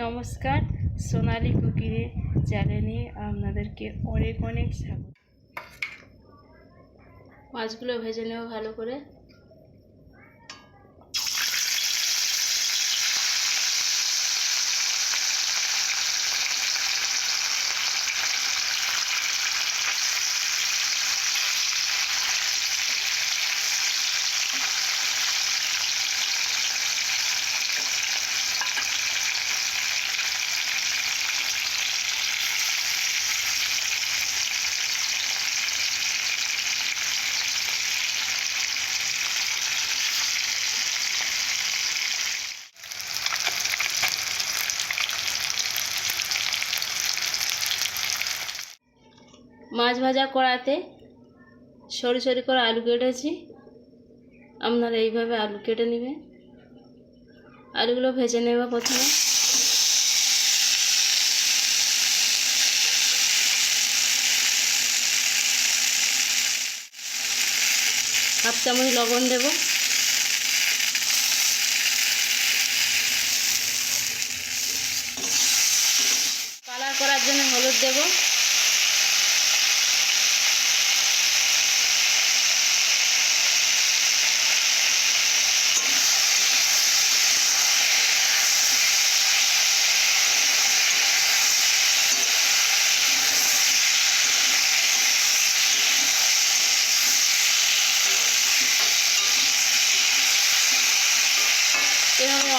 নমস্কার সোনালি কুকিরে চ্যানেলে আপনাদেরকে অনেক অনেক স্বাগত। মাছগুলো ভেজে নেব ভালো করে। মাছ ভাজা করাতে সরু সরু করে আলু কেটেছি। আপনারা এইভাবে আলু কেটে নেবেন। আলুগুলো ভেজে নেব প্রথমে। হাফ চামচ লবণ দেব। কালার করার জন্য হলুদ দেবো।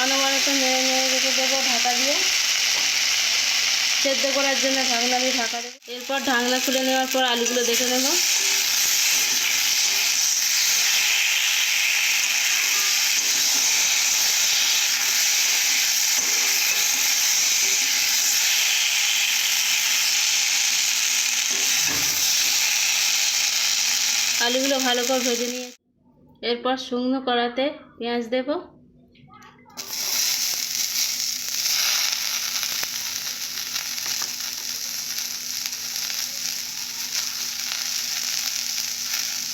অনবরত নেড়ে নেড়ে রেখে দেবো, ঢাকা দিয়ে। সেদ্ধ করার জন্য ঢাকনা দিয়ে ঢাকা দেবো। এরপর ঢাকনা খুলে নেওয়ার পর আলুগুলো দেখে নেব। আলুগুলো ভালো করে ভেজে নিয়ে এরপর শুকনো কড়াতে পেঁয়াজ দেবো।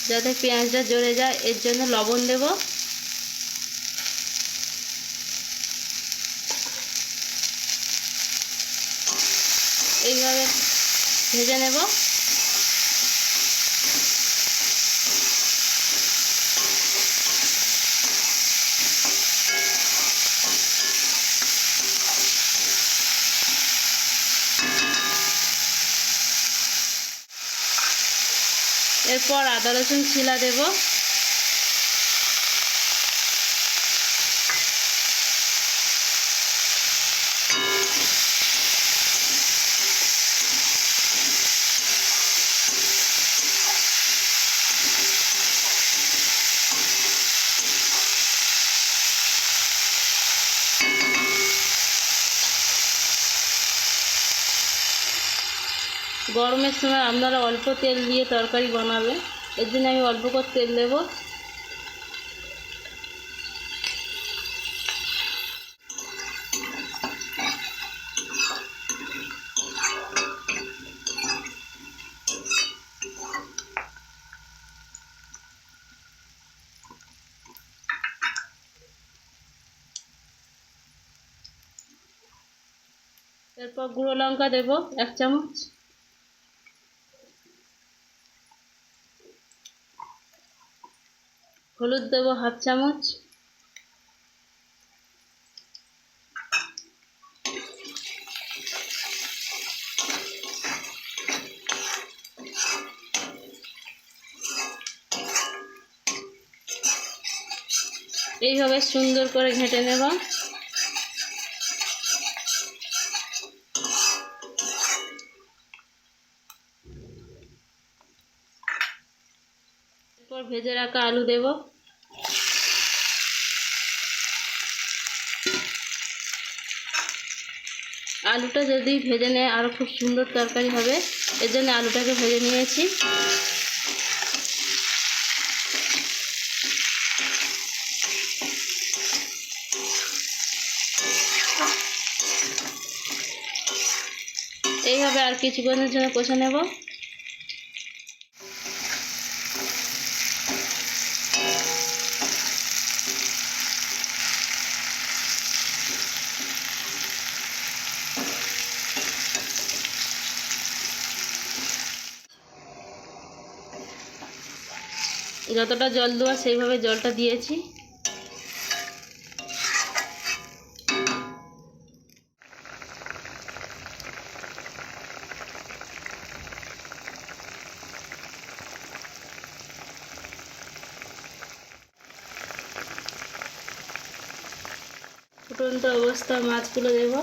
যাতে পেঁয়াজটা জ্বলে যায় এর জন্য লবণ দেব। এইভাবে ভেজে নেব। এরপর আদা রসুন ছিলা দেব। গরমের সময় আপনারা অল্প তেল দিয়ে তরকারি বানাবেন। এর জন্য আমি অল্প করে তেল দেব। এরপর গুঁড়ো লঙ্কা দেব, এক চামচ। হলুদ দেবো হাফ চামচ। এইভাবে সুন্দর করে ঘেঁটে নেব। এরপর ভেজে রাখা আলু দেব। আলুটা যদি ভেজে নেয় আরও খুব সুন্দর তরকারি হবে। এর জন্য আলুটাকে ভেজে নিয়েছি। এইভাবে আর কিছুক্ষণের জন্য কষে নেব। যতটা জল দেওয়া সেইভাবে জলটা দিয়েছি। ফুটন্ত অবস্থা মাছগুলো দেবো।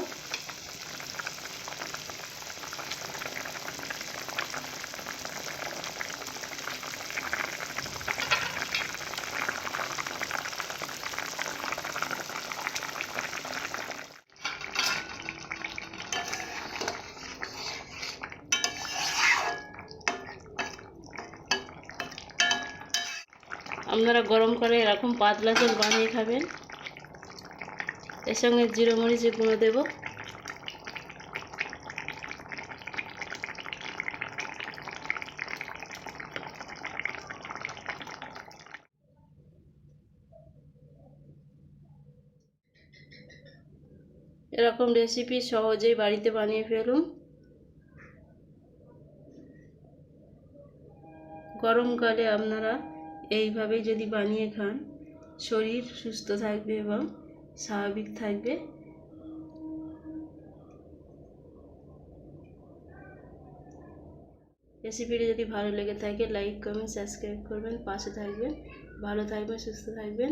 আপনারা গরম করে এরকম পাতলা ঝোল বানিয়ে খাবেন। এর সঙ্গে জিরো মরিচের গুঁড়ো দেবো। এরকম রেসিপি সহজেই বাড়িতে বানিয়ে ফেলুন। গরমকালে আপনারা এইভাবেই যদি বানিয়ে খান, শরীর সুস্থ থাকবে এবং স্বাভাবিক থাকবে। রেসিপিটি যদি ভালো লেগে থাকে, লাইক, কমেন্ট, সাবস্ক্রাইব করবেন, পাশে থাকবেন, ভালো থাকবেন, সুস্থ থাকবেন।